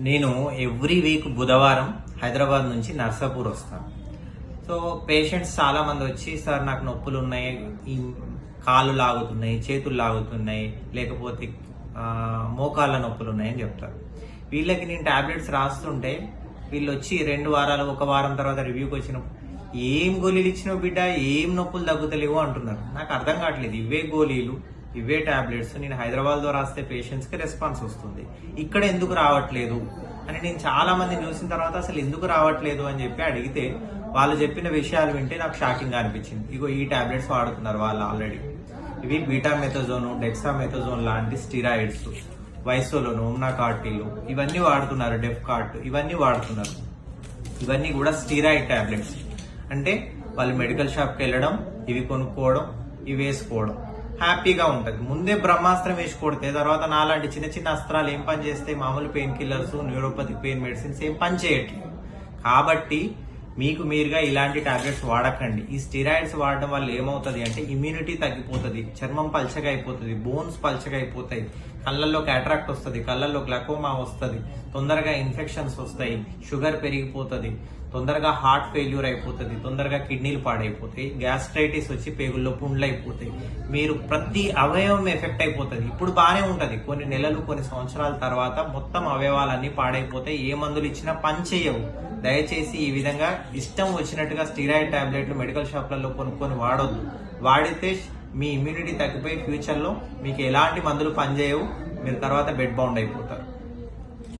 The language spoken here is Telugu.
నేను ఎవ్రీ వీక్ బుధవారం హైదరాబాద్ నుంచి నర్సాపూర్ వస్తాను. సో పేషెంట్స్ చాలామంది వచ్చి సార్ నాకు నొప్పులు ఉన్నాయి ఈ కాళ్ళు లాగుతున్నాయి చేతులు లాగుతున్నాయి లేకపోతే మోకాళ్ళ నొప్పులు ఉన్నాయని చెప్తారు. వీళ్ళకి నేను ట్యాబ్లెట్స్ రాస్తుంటే వీళ్ళు వచ్చి రెండు వారాలు ఒక వారం తర్వాత రివ్యూకి వచ్చినప్పుడు ఏం గోళీలు ఇచ్చినావు బిడ్డ? ఏం నొప్పులు తగ్గుతలేవు అంటున్నారు. నాకు అర్థం కావట్లేదు. ఇవే గోళీలు. ఇవే టాబ్లెట్స్. నేను హైదరాబాద్లో రాస్తే పేషెంట్స్కి రెస్పాన్స్ వస్తుంది. ఇక్కడ ఎందుకు రావట్లేదు? అని నేను చాలా మందిని చూసిన తర్వాత అసలు ఎందుకు రావట్లేదు అని చెప్పి అడిగితే వాళ్ళు చెప్పిన విషయాలు వింటే నాకు షాకింగ్ అనిపించింది. ఇగో ఈ టాబ్లెట్స్ వాడుతున్నారు వాళ్ళు ఆల్రెడీ ఇవి బీటామెథజోన్ డెక్సామెథజోన్ లాంటి స్టిరాయిడ్స్ వైసోలోను ఉమ్నా కార్టీలు ఇవన్నీ వాడుతున్నారు డెఫ్ కార్ట్ ఇవన్నీ వాడుతున్నారు. ఇవన్నీ కూడా స్టీరాయిడ్ టాబ్లెట్స్. అంటే వాళ్ళు మెడికల్ షాప్కి వెళ్ళడం ఇవి కొనుక్కోవడం ఇవి వేసుకోవడం. హ్యాపీగా ఉంటుంది. ముందే బ్రహ్మాస్త్రం వేసి కొడితే తర్వాత నాలాంటి చిన్న చిన్న అస్త్రాలు ఏం పని చేస్తే మామూలు pain killers neuropathy pain medicines ఏం పని చేయట్లేదు. కాబట్టి మీకు మీరుగా ఇలాంటి టాబ్లెట్స్ వాడకండి. ఈ స్టిరాయిడ్స్ వాడడం వల్ల ఏమవుతుంది అంటే ఇమ్యూనిటీ తగ్గిపోతుంది చర్మం పల్చగా అయిపోతుంది బోన్స్ పల్చగా అయిపోతాయి కళ్ళల్లో క్యాట్రాక్ట్ వస్తుంది కళ్ళల్లో గ్లకోమా వస్తుంది తొందరగా ఇన్ఫెక్షన్స్ వస్తాయి షుగర్ పెరిగిపోతుంది తొందరగా హార్ట్ ఫెయిల్యూర్ అయిపోతుంది తొందరగా కిడ్నీలు పాడైపోతాయి గ్యాస్ట్రైటిస్ వచ్చి పేగుల్లో పుండ్లు అయిపోతాయి మీరు ప్రతి అవయవం ఎఫెక్ట్ అయిపోతుంది. ఇప్పుడు బాగానే ఉంటుంది. కొన్ని నెలలు కొన్ని సంవత్సరాల తర్వాత మొత్తం అవయవాలన్నీ పాడైపోతాయి. ఏ మందులు ఇచ్చినా పని చేయవు. దయచేసి ఈ విధంగా ఇష్టం వచ్చినట్టుగా స్టీరాయిడ్ టాబ్లెట్లు మెడికల్ షాప్లలో కొనుక్కొని వాడొద్దు. వాడితే మీ ఇమ్యూనిటీ తగ్గిపోయి ఫ్యూచర్లో మీకు ఎలాంటి మందులు పనిచేయవు మీరు తర్వాత బెడ్ బౌండ్ అయిపోతారు.